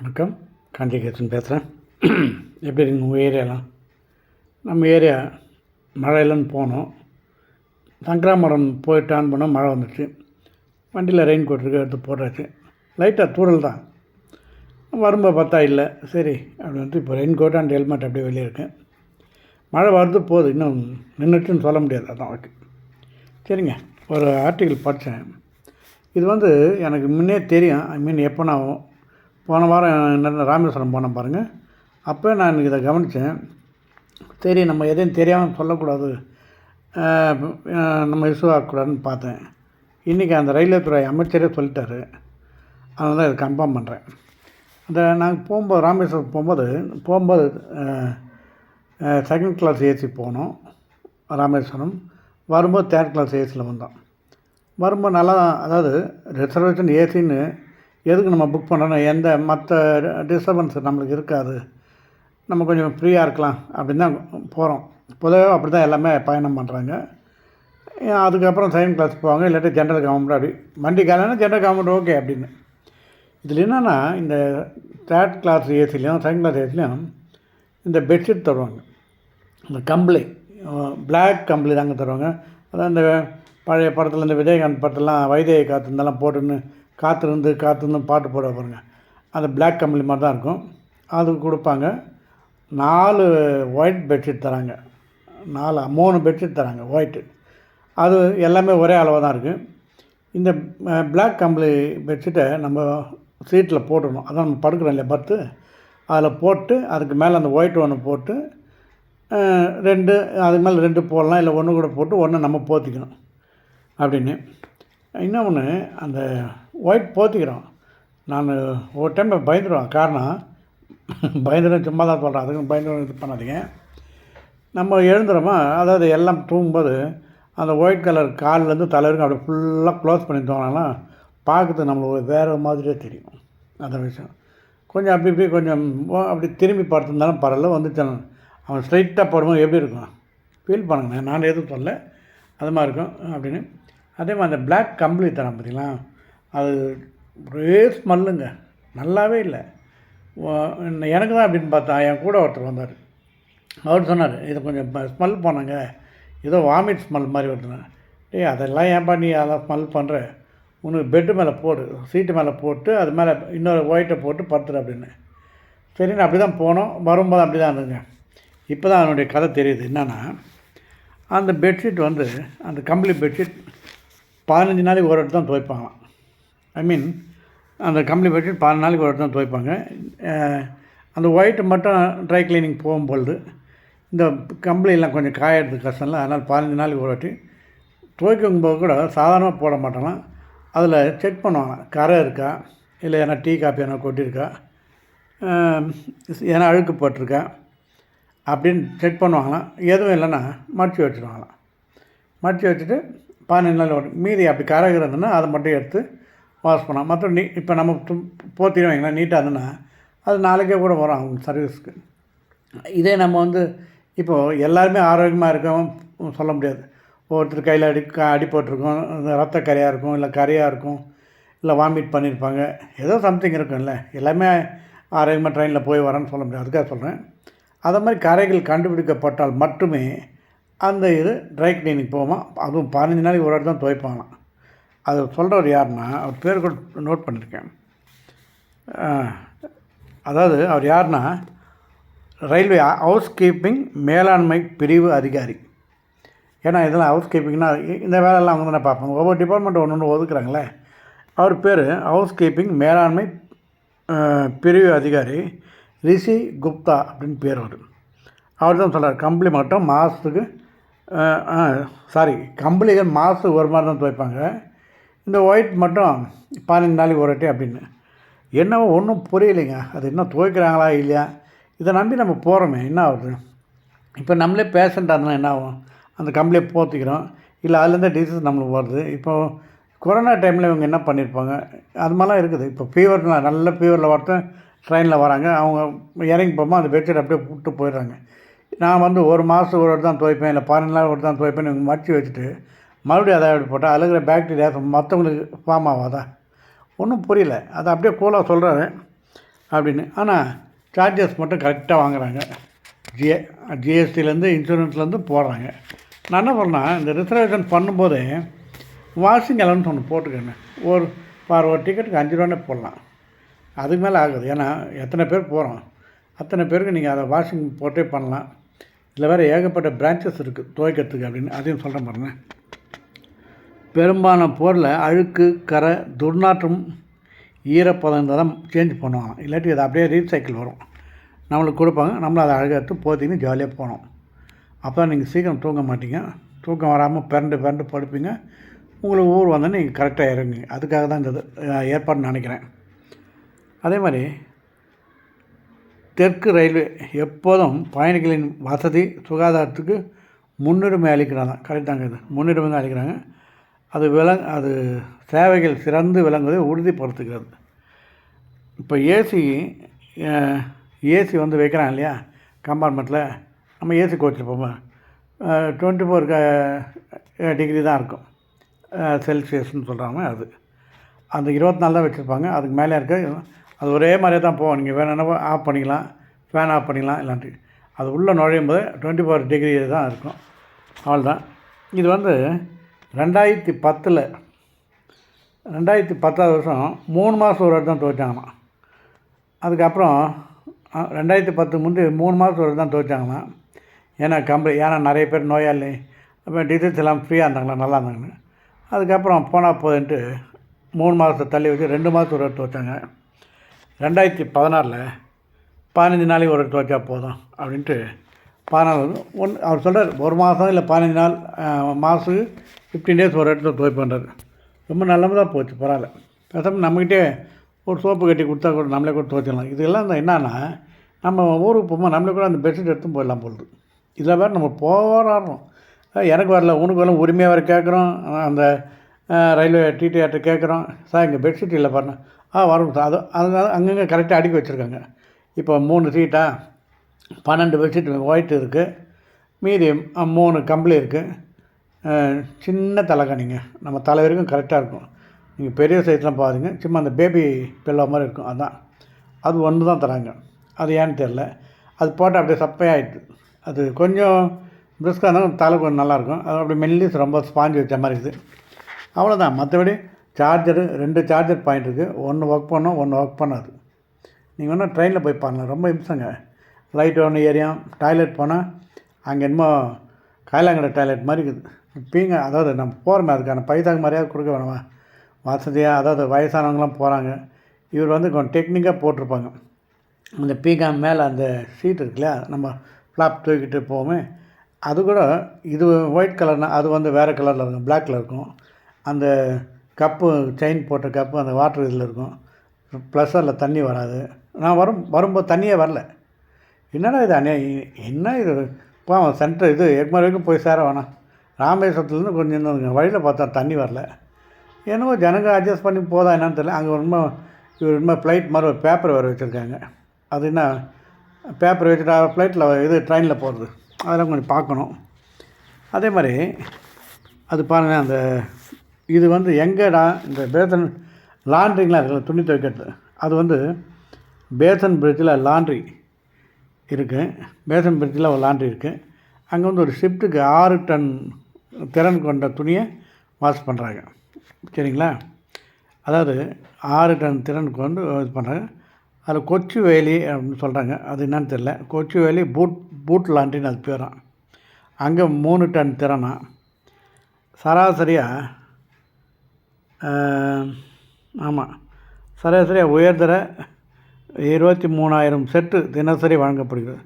வணக்கம். காஞ்சிகேசன் பேசுகிறேன் எப்படி இருக்குங்க உங்கள் ஏரியாலாம்? நம்ம ஏரியா மழையிலன்னு போனோம். சங்கராமரம் போயிட்டு ஆன் மழை வந்துச்சு. வண்டியில் ரெயின் கோட் இருக்கு எடுத்து போட்டாச்சு லைட்டாக தூரல் தான். வரும்போது பார்த்தா இல்லை. சரி அப்படி வந்து இப்போ ரெயின் கோட் அண்ட் ஹெல்மெட் அப்படியே வெளியே இருக்கேன் மழை வருது போகுது. இன்னும் நின்றுட்டுன்னு சொல்ல முடியாது. அதான் ஓகே சரிங்க. ஒரு ஆர்டிக்கிள் படித்தேன் இது வந்து எனக்கு முன்னே தெரியும். ஐ மீன் எப்போ நான் போன வாரம் என்ன ராமேஸ்வரம் போனேன் பாருங்கள் அப்போ நான் இதை கவனித்தேன் சரி நம்ம எதையும் தெரியாமல் சொல்லக்கூடாது. நம்ம இஷ்யூ ஆகக்கூடாதுன்னு பார்த்தேன். இன்றைக்கி அந்த ரயில்வே துறை அமைச்சரே சொல்லிட்டாரு. அதனால தான் இதை கன்ஃபார்ம் பண்ணுறேன் அந்த நாங்கள் போகும்போது ராமேஸ்வரம் போகும்போது போகும்போது செகண்ட் கிளாஸ் ஏசி போனோம் ராமேஸ்வரம். வரும்போது தேர்ட் கிளாஸ் ஏசியில் வந்தோம். வரும்போது நல்லா அதாவது ரிசர்வேஷன் ஏசின்னு எதுக்கு நம்ம புக் பண்ணணும்? எந்த மற்ற டிஸ்டர்பன்ஸ் நம்மளுக்கு இருக்காது. நம்ம கொஞ்சம் ஃப்ரீயாக இருக்கலாம் அப்படின்னு தான் போகிறோம் பொதுவாக அப்படி தான் எல்லாமே பயணம் பண்ணுறாங்க அதுக்கப்புறம் செகண்ட் கிளாஸ் போவாங்க இல்லாட்டி ஜென்ரல் கவர்மெண்ட் அப்படி. வண்டி காலைனா ஜென்ரல் கவர்மெண்ட் ஓகே அப்படின்னு. இதில் என்னென்னா இந்த தேர்ட் கிளாஸ் ஏசிலையும் செகண்ட் கிளாஸ் ஏசிலையும் இந்த பெட்ஷீட் தருவாங்க. இந்த கம்பளி பிளாக் கம்பளி தாங்க தருவாங்க. அதான் இந்த பழைய படத்தில் இந்த விஜயகாந்த் படத்தெல்லாம் வைதேகி காத்து இருந்தாலும் போட்டுன்னு காத்திருந்து காத்திருந்து பாட்டு போட பாருங்க. அந்த பிளாக் கம்பளி மாதிரி தான் இருக்கும். அது கொடுப்பாங்க. நாலு ஒயிட் பெட்ஷீட் தராங்க. நாலு மூணு பெட்ஷீட் தராங்க ஒயிட்டு அது எல்லாமே ஒரே அளவாக தான் இருக்குது இந்த பிளாக் கம்பளி பெட்ஷீட்டை நம்ம சீட்டில் போட்டுடணும். அதான் நம்ம படுக்கிறோம் இல்லையா பர்த்து அதில் போட்டு அதுக்கு மேலே அந்த ஒயிட் ஒன்று போட்டு ரெண்டு அதுக்கு மேலே ரெண்டு போடலாம் இல்லை ஒன்று கூட போட்டு ஒன்று நம்ம போத்திக்கணும். அப்படின்னு. இன்னொன்று அந்த ஒயிட் போத்திக்கிறோம். நான் ஒரு டைம் பயந்துருவேன். காரணம் பயந்துடும் சும்மா தான் சொல்கிறேன் அதுக்கு பயந்து இது பண்ணாதீங்க. நம்ம எழுந்துறோமா? அதாவது எல்லாம் தூங்கும்போது அந்த ஒயிட் கலர் கால்லேருந்து தலை வரைக்கும் ஃபுல்லாக க்ளோஸ் பண்ணி தோணாலும் பார்க்கறதுக்கு நம்மளுக்கு வேறு மாதிரியே தெரியும். அந்த விஷயம். கொஞ்சம் அப்படி இப்படி கொஞ்சம் அப்படி திரும்பி பார்த்துருந்தாலும் பரவாயில்ல வந்துச்சான் அவன் ஸ்ட்ரைட்டாக போடும்போது எப்படி இருக்கும்? ஃபீல் பண்ணுங்கண்ணே நான் எதுவும் சொல்ல அது மாதிரி இருக்கும் அப்படின்னு. அதே மாதிரி அந்த பிளாக் கம்பளி தரேன் பார்த்தீங்களா அது ஒரே ஸ்மெல்லுங்க. நல்லாவே இல்லை. எனக்கு தான் அப்படின்னு பார்த்தா என் கூட ஒருத்தர் வந்தார். அவர் சொன்னார் இது கொஞ்சம் ஸ்மெல் பண்ணாங்க. ஏதோ வாமிட் ஸ்மெல் மாதிரி வருதுண்ணா டேய் அதெல்லாம் ஏன்பா நீ அதை ஸ்மெல் பண்ணுற உனக்கு பெட்டு மேலே போடு சீட்டு மேலே போட்டு அது மேலே இன்னொரு ஒயிட்டை போட்டு படுத்துரு அப்படின்னு. சரின்னு அப்படி தான் போனோம். வரும்போது அப்படி தான் இருந்துங்க இப்போ தான் அதனுடைய கதை தெரியுது. என்னென்னா அந்த பெட்ஷீட் வந்து அந்த கம்பளி பெட்ஷீட் பதினஞ்சு நாளைக்கு ஒரு இடத்து தான் துவைப்பாங்களாம். ஐ மீன் அந்த கம்பளி பெட்ஷீட் பதினஞ்சு நாளைக்கு ஒரு இடத்து தான் துவைப்பாங்க அந்த ஒயிட்டு மட்டும் ட்ரை கிளீனிங் போகும்பொழுது இந்த கம்பளியெல்லாம் கொஞ்சம் காயறதுக்கு கஷ்டம்ல அதனால் பதினஞ்சு நாளைக்கு ஒரு வாட்டி துவைக்கும் போது கூட சாதாரணமாக போட மாட்டோம்னா அதில் செக் பண்ணுவாங்க. கரை இருக்கா? இல்லை ஏன்னா டீ காப்பி எதனா கொட்டியிருக்கா? எதனா ஏன்னா அழுக்கு போட்டிருக்கா? அப்படின்னு செக் பண்ணுவாங்களாம். எதுவும் இல்லைன்னா மடிச்சு வச்சுருவாங்களாம். மடிச்சு வச்சுட்டு பதினஞ்சு நாள் ஒரு மீதி அப்படி கரை இருந்ததுன்னா அதை மட்டும் எடுத்து வாஷ் பண்ணலாம். மற்ற நீ இப்போ நம்ம து- போத்திடும் வைங்களேன் நீட்டாக இருந்ததுன்னா அது நாளைக்கே கூட வரும் அவங்க சர்வீஸ்க்கு இதே நம்ம வந்து இப்போது எல்லாருமே ஆரோக்கியமாக இருக்கவும் சொல்ல முடியாது. ஒருத்தர் கையில் அடி க- அடிபட்டிருக்கும் இந்த ரத்த கரையாக இருக்கும் இல்லை கரையாக இருக்கும் இல்லை வாமிட் பண்ணியிருப்பாங்க ஏதோ சம்திங் இருக்கும்ல. எல்லாமே ஆரோக்கியமாக ட்ரெயினில் போய் வரேன்னு சொல்ல முடியாது. அதுக்காக சொல்கிறேன் அதை மாதிரி கரைகள் கண்டுபிடிக்கப்பட்டால் மட்டுமே அந்த இது ட்ரை கிளீனிக் போவோமா? அதுவும் பதினஞ்சு நாளைக்கு ஒரு இடத்துல துவைப்பாங்களாம். அது சொல்கிறவர் யாருன்னா அவர் பேர் கூட நோட் பண்ணியிருக்கேன் அதாவது அவர் யாருன்னா ரயில்வே ஹவுஸ் கீப்பிங் மேலாண்மை பிரிவு அதிகாரி. ஏன்னா இதெல்லாம் ஹவுஸ் கீப்பிங்னா இந்த வேலையெல்லாம் அவங்க தானே பார்ப்பாங்க. ஒவ்வொரு டிபார்ட்மெண்ட் ஒன்று ஒன்று ஒதுக்குறாங்களே. அவர் பேர் ஹவுஸ் கீப்பிங் மேலாண்மை பிரிவு அதிகாரி ரிஷி குப்தா அப்படின்னு பேர் அவர் அவர் தான் சொல்கிறார் கம்பளி மட்டும் மாதத்துக்கு சாரி கம்பளிகள் மாதத்துக்கு ஒரு மாதிரி தான் துவைப்பாங்க. இந்த ஒயிட் மட்டும் பதினஞ்சு நாளைக்கு ஒரு வாட்டி அப்படின்னு. என்னவோ ஒன்றும் புரியலைங்க. அது இன்னும் துவைக்கிறாங்களா இல்லையா? இதை நம்பி நம்ம போகிறோமே என்ன ஆகுது? இப்போ நம்மளே பேஷண்ட்டாக இருந்தால் என்ன ஆகும்? அந்த கம்பளியை போத்திக்கிறோம். இல்லை அதுலேருந்து டிசீஸ் நம்மளுக்கு வருது. இப்போ கொரோனா டைமில் இவங்க என்ன பண்ணியிருப்பாங்க அது மாதிரிலாம் இருக்குது. இப்போ ஃபீவர்லாம் நல்ல ஃபீவரில் வரட்டும் ட்ரெயினில் வராங்க. அவங்க இறங்கி போகும்போது அந்த பெட்ஷீட் அப்படியே விட்டு போயிடுறாங்க. நான் வந்து ஒரு மாதம் ஒரு தான் துவைப்பேன் இல்லை பதினஞ்சு நாள் ஒரு தான் துவைப்பேன் இவங்க மடிச்சு வச்சுட்டு மறுபடியும் அதை அப்படி போட்டால் அழுகிற பேக்டீரியா மற்றவங்களுக்கு ஃபார்ம் ஆகாதா? ஒன்றும் புரியல. அதை அப்படியே கூலாக சொல்கிறாரு அப்படின்னு. ஆனால் சார்ஜஸ் மட்டும் கரெக்டாக வாங்குறாங்க. ஜிஎ ஜிஎஸ்டிலேருந்து இன்சூரன்ஸ்லேருந்து போடுறாங்க. நான் என்ன சொல்கிறேன் இந்த ரிசர்வேஷன் பண்ணும்போதே வாஷிங் அலவன்ஸ் ஒன்று போட்டுக்கோங்க. ஒரு பார் ஒரு டிக்கெட்டுக்கு அஞ்சு ரூபானே போடலாம். அதுக்கு மேலே ஆகுது. ஏன்னா எத்தனை பேர் போகிறோம் அத்தனை பேருக்கு நீங்கள் அதை வாஷிங் போட்டே பண்ணலாம். இதில் வேறு ஏகப்பட்ட பிரான்ச்சஸ் இருக்குது துவைக்கிறதுக்கு அப்படின்னு. அதையும் சொல்கிறேன் பாருங்கள் பெரும்பாலான பொருளை அழுக்கு கரை துர்நாற்றம் ஈரப்பதம் தான் சேஞ்ச் பண்ணுவாங்க. இல்லாட்டி அது அப்படியே ரீசைக்கிள் வரும். நம்மளுக்கு கொடுப்பாங்க. நம்மளும் அதை அழகாக எடுத்து போத்தின்னு ஜாலியாக போனோம் அப்போ தான் நீங்கள் சீக்கிரம் தூங்க மாட்டீங்க. தூக்கம் வராமல் பிறண்டு பிறண்டு படுப்பீங்க. உங்களுக்கு ஊர் வந்தோன்னே நீங்கள் கரெக்டாக இறங்குங்க அதுக்காக தான் இந்த இது ஏற்பாடுன்னு நினைக்கிறேன். அதே மாதிரி தெற்கு ரயில்வே எப்போதும் பயணிகளின் வசதி சுகாதாரத்துக்கு முன்னுரிமை அளிக்கிறாங்க. கரெக்டாங்க இது. முன்னுரிமை தான் அளிக்கிறாங்க. அது விளங் அது சேவைகள் சிறந்து விளங்குவதை உறுதிப்படுத்துகிறது. இப்போ ஏசி ஏசி வந்து வைக்கிறாங்க இல்லையா? கம்பார்ட்மெண்ட்டில் நம்ம ஏசி கோச்சில் போவோம் டுவெண்ட்டி ஃபோர் டிகிரி தான் இருக்கும். செல்சியஸ்ன்னு சொல்கிறாங்க அது. அந்த இருபத்தி நாலு தான் வச்சுருப்பாங்க. அதுக்கு மேலே இருக்க அது ஒரே மாதிரியே தான் போவோம் நீங்கள் வேணும்னா ஆஃப் பண்ணிக்கலாம். ஃபேன் ஆஃப் பண்ணிக்கலாம். இல்லாட்டி அது உள்ளே நுழையும் போது டுவெண்ட்டி ஃபோர் டிகிரி தான் இருக்கும். அவ்வளோதான் இது வந்து ரெண்டாயிரத்தி பத்தில் ரெண்டாயிரத்தி பத்தாவது வருஷம் மூணு மாதம் ஒரு தான் துவைச்சாங்களாம் அதுக்கப்புறம் ரெண்டாயிரத்தி பத்து முந்தி மூணு மாதம் ஒரு தான் துவைச்சாங்களாம் ஏன்னா கம்பெனி ஏன்னா நிறைய பேர் நோயாளி அப்புறம் டிசைன்ஸ் எல்லாம் ஃப்ரீயாக இருந்தாங்களா நல்லா இருந்தாங்கன்னு. அதுக்கப்புறம் போனால் போதுன்ட்டு மூணு மாதத்தை தள்ளி வச்சு ரெண்டு மாதத்துக்கு ஒரு எடுத்து வச்சாங்க ரெண்டாயிரத்தி பதினாறில் பதினஞ்சு நாளைக்கு ஒரு எடுத்து வச்சா போதும் அப்படின்ட்டு பதினாலு ஒன்று அவர் சொல்கிறார் ஒரு மாதம் இல்லை பதினஞ்சு நாள் மாதத்துக்கு ஃபிஃப்டீன் டேஸ் ஒரு இடத்துல துவைப்பண்றாரு ரொம்ப நல்லதாக போச்சு பரவாயில்ல. பேசாமல் நம்மக்கிட்டே ஒரு சோப்பு கட்டி கொடுத்தா கூட நம்மளே கூட துவைச்சிடலாம் இதெல்லாம் இந்த என்னன்னா நம்ம ஊருக்கு போகும்போது நம்மளே கூட அந்த பெட்ஷீட் எடுத்து போயிடலாம் போகுது இதில் வேறு நம்ம போராடுறோம். எனக்கு வரல உனக்கு வரல உரிமையாக வேறு கேட்குறோம் அந்த ரயில்வே டிடிஆர்ட்ட கேட்குறோம் சார் இங்கே பெட்ஷீட் இல்லை பாருங்க ஆ வரும் சார். அது அதனால அங்கங்கே கரெக்டாக அடுக்கி வச்சுருக்காங்க. இப்போ மூணு சீட்டாக பன்னெண்டு பெட்ஷீட் ஒயிட் இருக்குது மீதி மூணு கம்பளி இருக்குது சின்ன தலைகாணிங்க நம்ம தலை வரைக்கும் கரெக்டாக இருக்கும். நீங்கள் பெரிய சைஸ்லாம் பாருங்க. சும்மா அந்த பேபி பில்லோ மாதிரி இருக்கும். அதுதான் அது ஒன்று தான் தராங்க. அது ஏன்னு தெரில அது போட்டால் அப்படியே சப்பையாயிடுது அது கொஞ்சம் பிரிஸ்காக இருந்தாலும் தலை கொஞ்சம் நல்லாயிருக்கும் அது அப்படியே மெல்லிஸ் ரொம்ப ஸ்பாஞ்சு வச்ச மாதிரி இருக்குது. அவ்வளோதான் மற்றபடி சார்ஜரு ரெண்டு சார்ஜர் பாயிண்ட் இருக்குது ஒன்று ஒர்க் பண்ணோம் ஒன்று ஒர்க் பண்ணாது. நீங்கள் வேணால் ட்ரெயினில் போய் பாருங்கள் ரொம்ப இம்சங்க. லைட் ஒன்று ஏரியும் டாய்லெட் போனால் அங்கே என்னமோ காயலாங்கடை டாய்லெட் மாதிரி இருக்குது. பீங்க அதாவது நம்ம போகிறோமே அதுக்கான பைசாக்கு மாதிரியாவது கொடுக்க வேணாமா? வசதியாக அதாவது வயசானவங்களாம் போகிறாங்க இவர் வந்து கொஞ்சம் டெக்னிக்காக போட்டிருப்பாங்க. அந்த பீங்கான் மேலே அந்த சீட் இருக்குல்ல நம்ம ஃப்ளாப் தூக்கிட்டு போவோமே. அது கூட இது ஒயிட் கலர்னா அது வந்து வேறு கலரில் இருக்கும். பிளாக்கில் இருக்கும். அந்த கப்பு செயின் போட்ட கப்பு அந்த வாட்டர் இதில் இருக்கும். ப்ளஸரில் தண்ணி வராது. நான் வரும் வரும்போது தண்ணியே வரல. என்னடா இது அண்ணே? என்ன இது? பாவம் சென்டர் இது எக்மர் வரைக்கும் போய் சேர வேணாம். ராமேஸ்வரத்துலேருந்து கொஞ்சம் இருந்ததுங்க வழியில் பார்த்தா தண்ணி வரல. என்னவோ ஜனங்க அட்ஜஸ்ட் பண்ணி போதா என்னன்னு தெரியல. அங்கே ரொம்ப இவர் ரொம்ப ஃப்ளைட் மாதிரி ஒரு பேப்பர் வேறு வச்சுருக்காங்க. அது என்ன பேப்பர் வச்சுட்டா ஃப்ளைட்டில் இது ட்ரெயினில் போகிறது அதெல்லாம் கொஞ்சம் பார்க்கணும். அதே மாதிரி அது பாருங்கள் அந்த இது வந்து எங்கேடா இந்த பேசன் லாண்ட்ரிங்கெலாம் இருக்குல்ல துணி துவைக்கிறது. அது வந்து பேசன் பிரிட்ஜில் லாண்ட்ரி இருக்குது பேசன் பிரிட்ஜில் ஒரு லாண்ட்ரி இருக்குது அங்கே வந்து ஒரு ஷிஃப்ட்டுக்கு ஆறு டன் திறன் கொண்ட துணியை வாஷ் பண்ணுறாங்க சரிங்களா? அதாவது ஆறு டன் திறன் கொண்டு இது பண்ணுறாங்க அதில் கொச்சி வேலி அப்படின்னு சொல்கிறாங்க அது என்னன்னு தெரில கொச்சி வேலி பூட் பூட் லாண்ட்ரின்னு அது பேரும் அங்கே மூணு டன் திறனா? சராசரியாக ஆமாம் சராசரியாக உயர்தர இருபத்தி மூணாயிரம் செட்டு தினசரி வழங்கப்படுகிறது.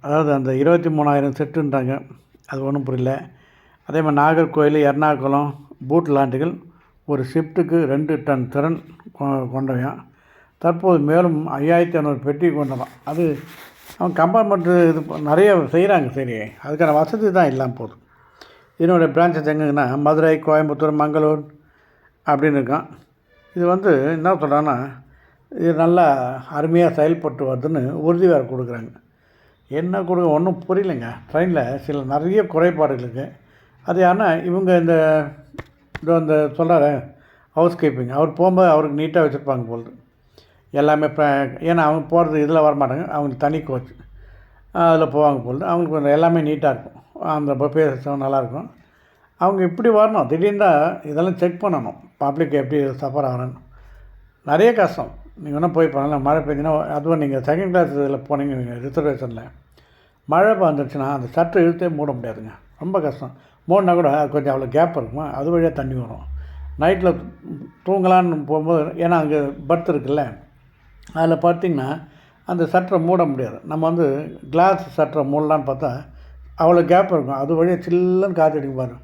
அதாவது அந்த இருபத்தி மூணாயிரம் செட்டுன்றாங்க. அது ஒன்றும் புரியல. அதே மாதிரி நாகர்கோயில் எர்ணாகுளம் பூட் லாண்டுகள் ஒரு ஷிஃப்ட்டுக்கு ரெண்டு டன் திறன் கொ- தற்போது மேலும் ஐயாயிரத்தி ஐநூறு பெட்டி கொண்டவன் அது அவன் கம்பார்ட்மெண்ட்டு இது நிறைய செய்கிறாங்க சரி. அதுக்கான வசதி தான் இல்லாமல் போதும் இதனுடைய பிரான்ச்சஸ் எங்கேங்கன்னா மதுரை கோயம்புத்தூர் மங்களூர் அப்படின்னு இருக்கான். இது வந்து என்ன சொல்கிறான்னா இது நல்லா அருமையாக செயல்பட்டு வருதுன்னு உறுதி வேறு கொடுக்குறாங்க. என்ன கொடுக்க ஒன்றும் புரியலைங்க. ட்ரெயினில் சில நிறைய குறைபாடுகள் இருக்குது அது ஆனால் இவங்க இந்த இதோ இந்த சொல்கிறார ஹவுஸ் கீப்பிங் அவர் போகும்போது அவருக்கு நீட்டாக வச்சுருப்பாங்க போலுது எல்லாமே இப்போ ஏன்னா அவங்க போகிறது இதில் வரமாட்டாங்க. அவங்களுக்கு தனி கோச் அதில் போவாங்க பொழுது அவங்களுக்கு கொஞ்சம் எல்லாமே நீட்டாக இருக்கும். அந்த பஃபே சிஸ்டம் நல்லாயிருக்கும் அவங்க இப்படி வரணும். திடீர்னு தான் இதெல்லாம் செக் பண்ணணும். பப்ளிக் எப்படி சஃபர் ஆகணும் நிறைய கஷ்டம். நீங்கள் வேணால் போய் பண்ணலாம். மழை பெஞ்சுன்னா அதுவும் நீங்கள் செகண்ட் கிளாஸ் இதில் போனீங்க ரிசர்வேஷனில் மழை வந்துருச்சுன்னா அந்த சட்டை இழுத்தே மூட முடியாதுங்க. ரொம்ப கஷ்டம். மூடினா கூட அது கொஞ்சம் அவ்வளோ கேப் இருக்குமா? அது வழியாக தண்ணி வரும். நைட்டில் தூங்கலான்னு போகும்போது ஏன்னா அங்கே பர்த் இருக்குல்ல. அதில் பார்த்தீங்கன்னா அந்த சட்டரை மூட முடியாது. நம்ம வந்து கிளாஸ் சட்டரை மூடலான்னு பார்த்தா அவ்வளோ கேப் இருக்கும். அது வழியாக சில்லுன்னு காற்று அடிக்கும்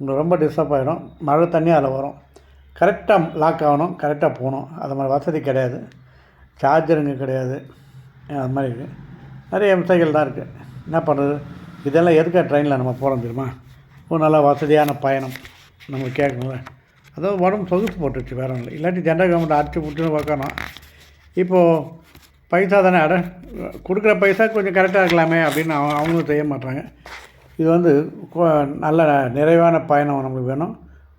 உங்களுக்கு ரொம்ப டிஸ்டர்ப் ஆகிடும் மழை தண்ணி அதில் வரும். கரெக்டாக லாக் ஆகணும் கரெக்டாக போகணும். அது மாதிரி வசதி கிடையாது. சார்ஜருங்க கிடையாது. அது மாதிரி இருக்குது நிறைய எம்சைகள் தான் இருக்குது என்ன பண்ணுறது இதெல்லாம் எதுக்காக ட்ரெயினில் நம்ம போகிறோம் தெரியுமா? ஒரு நல்ல வசதியான பயணம். நம்ம கேட்கணும்ல. அதாவது உடம்பு சொகுசு போட்டுருச்சு வேற ஒன்றும் இல்லாட்டி ஜென்ரல் கவர்மெண்ட் அடிச்சு விட்டுன்னு வைக்கணும் இப்போது பைசா தானே அட கொடுக்குற பைசா கொஞ்சம் கரெக்டாக இருக்கலாமே அப்படின்னு அவங்க அவங்களும் செய்ய மாட்டாங்க இது வந்து நல்ல நிறைவான பயணம் நம்மளுக்கு வேணும்.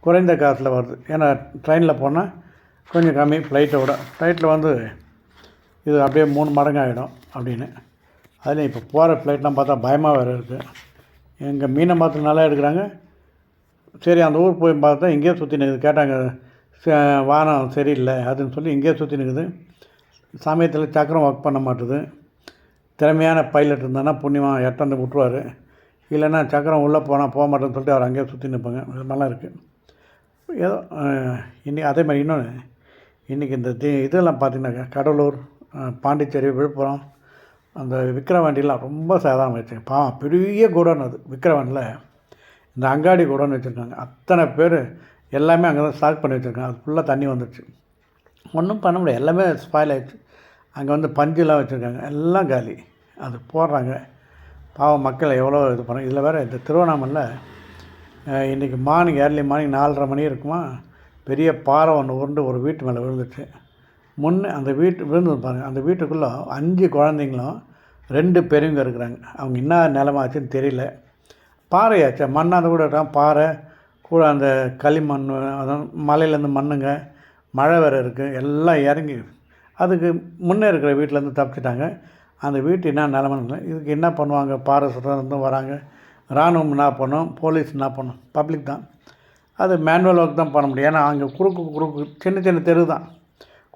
குறைந்த காசில் வருது. ஏன்னா ட்ரெயினில் போனால் கொஞ்சம் கம்மி ஃப்ளைட்டை விட ஃப்ளைட்டில் வந்து இது அப்படியே மூணு மடங்கு ஆகிடும் அப்படின்னு. அதில் இப்போ போகிற ஃப்ளைட்லாம் பார்த்தா பயமாக வேறு இருக்குது எங்கள் மீனை பார்த்து நல்லா எடுக்கிறாங்க. சரி அந்த ஊர் போய் பார்த்தா இங்கேயே சுற்றி நிற்குது கேட்டாங்க வானம் சரியில்லை அதுன்னு சொல்லி இங்கேயே சுற்றி நிற்குது சமயத்தில் சக்கரம் ஒர்க் பண்ண மாட்டுது. திறமையான பைலட் இருந்தானா புண்ணியமாக எட்டாந்து விட்டுருவார். இல்லைன்னா சக்கரம் உள்ளே போனால் போக மாட்டேன்னு சொல்லிட்டு அவர் அங்கேயே சுற்றி நிற்பாங்க இது மாதிரிலாம் இருக்குது ஏதோ இன்றைக்கி அதே மாதிரி இன்னொன்று இன்றைக்கி இந்த தி இதெல்லாம் பார்த்தீங்கன்னாக்கா கடலூர் பாண்டிச்சேரி விழுப்புரம் அந்த விக்கிரவாண்டிலாம் ரொம்ப சாதாரணம் வச்சுருக்கேன் பாவம் பெரிய குடோன் அது விக்கிரவாண்டில். இந்த அங்காடி குடோன் வச்சுருக்காங்க. அத்தனை பேர் எல்லாமே அங்கே தான் ஸ்டாக் பண்ணி வச்சுருக்காங்க. அது ஃபுல்லாக தண்ணி வந்துடுச்சு ஒன்றும் பண்ண முடியாது எல்லாமே ஸ்பாயில் ஆகிடுச்சு அங்கே வந்து பஞ்சுலாம் வச்சுருக்காங்க. எல்லாம் காலி. அது போடுறாங்க. பாவம் மக்கள் எவ்வளோ இது பண்ணுறாங்க இதில் வேறு இந்த திருவண்ணாமலை இன்றைக்கி மார்னிங் ஏர்லி மார்னிங் நாலரை மணி இருக்குமா? பெரிய பாறை ஒன்று உருண்டு ஒரு வீட்டு மேலே விழுந்துச்சு. முன்னே அந்த வீட்டு விழுந்தது பாருங்கள் அந்த வீட்டுக்குள்ளே அஞ்சு குழந்தைங்களும் ரெண்டு பெரியவங்க இருக்கிறாங்க. அவங்க என்ன நிலமாச்சுன்னு தெரியல. பாறையாச்சு? மண்ணாந்து கூட இருக்கான். பாறை கூட அந்த களிமண் அதான் மலையிலேருந்து மண்ணுங்க மழை வேறு இருக்குது எல்லாம் இறங்கி அதுக்கு முன்னே இருக்கிற வீட்டிலேருந்து தப்பிச்சிட்டாங்க. அந்த வீட்டு என்ன நிலமன்னு இதுக்கு என்ன பண்ணுவாங்க? பாறை சுத்தம் வராங்க. இராணுவம் என்ன பண்ணும் போலீஸ் என்ன பண்ணும் பப்ளிக் தான். அது மேனுவல் ஒர்க் தான் பண்ண முடியும். ஏன்னா அங்கே குறுக்கு குறுக்கு சின்ன சின்ன தெரு தான்.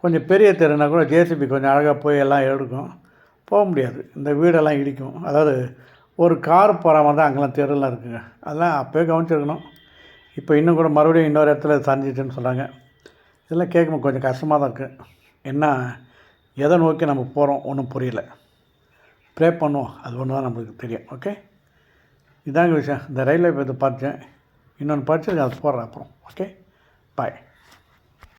கொஞ்சம் பெரிய தெருனா கூட ஜேசிபி கொஞ்சம் அழகாக போய் எல்லாம் எடுக்கும். போக முடியாது. இந்த வீடெல்லாம் இடிக்கும். அதாவது ஒரு கார் போகிற மாதிரி தான் அங்கெல்லாம் தெருலாம் இருக்குங்க. அதெல்லாம் அப்போயே கவனிச்சிருக்கணும். இப்போ இன்னும் கூட மறுபடியும் இன்னொரு இடத்துல சந்திச்சுன்னு சொல்கிறாங்க இதெல்லாம் கேட்கும்போது கொஞ்சம் கஷ்டமாக தான் இருக்குது என்ன எதை நோக்கி நம்ம போகிறோம் ஒன்றும் புரியல. ப்ரே பண்ணுவோம். அது ஒன்று தான் நம்மளுக்கு தெரியும். ஓகே இதாங்க விஷயம். இந்த ரயில்வே பற்றி பார்த்தேன் இன்னொன்று படிச்சிருக்கேன் அது போடுறேன் அப்புறம். ஓகே? பாய்.